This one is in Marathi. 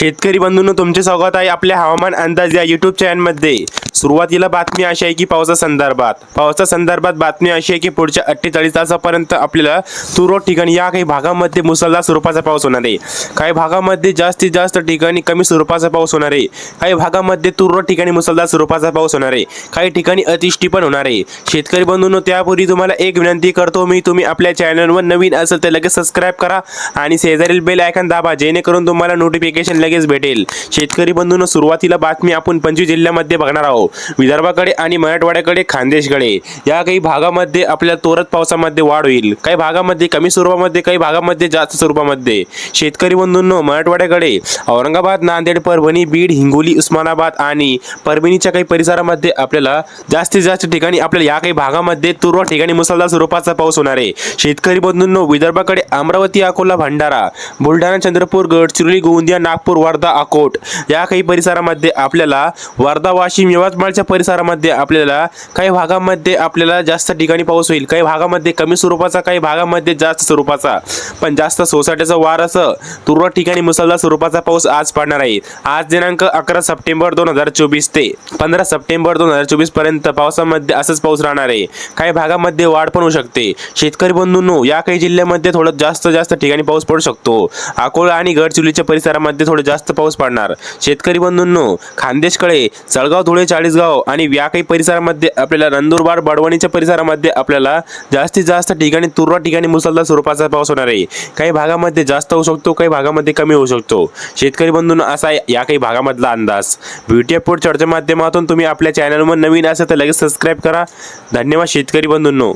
शेतकरी बंधूंनो तुमचे स्वागत आहे आपल्या हवामान अंदाज या युट्यूब चॅनलमध्ये सुरुवातीला बातमी अशी आहे की पावसा संदर्भात. पावसा संदर्भात बातमी अशी आहे की पुढच्या अठ्ठेचाळीस तासापर्यंत आपल्याला तुरळक ठिकाणी या काही भागामध्ये मुसळधार स्वरूपाचा पाऊस होणार आहे. काही भागामध्ये जास्तीत जास्त ठिकाणी कमी स्वरूपाचा पाऊस होणार आहे. काही भागामध्ये तुरळक ठिकाणी मुसळधार स्वरूपाचा पाऊस होणार आहे. काही ठिकाणी अतिष्टी पण होणार आहे. शेतकरी बंधूंनो त्यापूर्वी तुम्हाला एक विनंती करतो मी तुम्ही आपल्या चॅनलवर नवीन असेल तर लगेच सबस्क्राईब करा आणि शेजारील बेल आयकॉन दाबा जेणेकरून तुम्हाला नोटिफिकेशन लगेच भेटेल. शेतकरी बंधून सुरुवातीला बातमी आपण पंचवीस जिल्ह्यामध्ये बघणार आहोत. विदर्भाकडे आणि मराठवाड्याकडे खानदेशकडे. या काही भागामध्ये आपल्या तोरत पावसामध्ये वाढ होईल. काही भागामध्ये कमी स्वरूपामध्ये काही भागामध्ये जास्त स्वरूपामध्ये. शेतकरी बंधूंनो मराठवाड्याकडे औरंगाबाद नांदेड परभणी बीड हिंगोली उस्मानाबाद आणि परभणीच्या काही परिसरामध्ये आपल्याला जास्तीत जास्त ठिकाणी आपल्याला या काही भागामध्ये तुरळक ठिकाणी मुसळधार स्वरूपाचा पाऊस होणार आहे. शेतकरी बंधूंनो विदर्भाकडे अमरावती अकोला भंडारा बुलढाणा चंद्रपूर गडचिरोली गोंदिया नागपूर वर्धा अकोट. या काही परिसरामध्ये आपल्याला वर्धा वाशिम यवतमाळच्या परिसरामध्ये आपल्याला काही भागामध्ये आपल्याला जास्त ठिकाणी पाऊस होईल. काही भागामध्ये कमी स्वरूपाचा काही भागामध्ये जास्त स्वरूपाचा. पण जास्त सोसायटीचा वार असं तुरळक ठिकाणी मुसळधार स्वरूपाचा पाऊस आज पडणार आहे. आज दिनांक अकरा सप्टेंबर दोन हजार चोवीस ते पंधरा सप्टेंबर दोन हजार चोवीसपर्यंत पावसामध्ये असंच पाऊस राहणार आहे. काही भागामध्ये वाढ पण होऊ शकते. शेतकरी बंधूंनो या काही जिल्ह्यामध्ये थोडं जास्त जास्त ठिकाणी पाऊस पडू शकतो. अकोला आणि गडचिरोलीच्या परिसरामध्ये थोडं जास्त पाऊस पडणार. शेतकरी बंधूंनो खानदेशकडे जळगाव धुळे चाळीसगाव आणि या काही परिसरामध्ये आपल्याला नंदुरबार बडवणीच्या परिसरामध्ये आपल्याला जास्तीत जास्त ठिकाणी तुरळक ठिकाणी मुसळधार स्वरूपाचा पाऊस होणार आहे. काही भागामध्ये जास्त होऊ शकतो काही भागामध्ये कमी होऊ शकतो. शेतकरी बंधूंनो असा आहे या काही भागामधला अंदाज. व्हिडिओ पोट चर्चेच्या माध्यमातून तुम्ही आपल्या चॅनलवर नवीन असेल तर लगेच सबस्क्राईब करा. धन्यवाद शेतकरी बंधूंनो.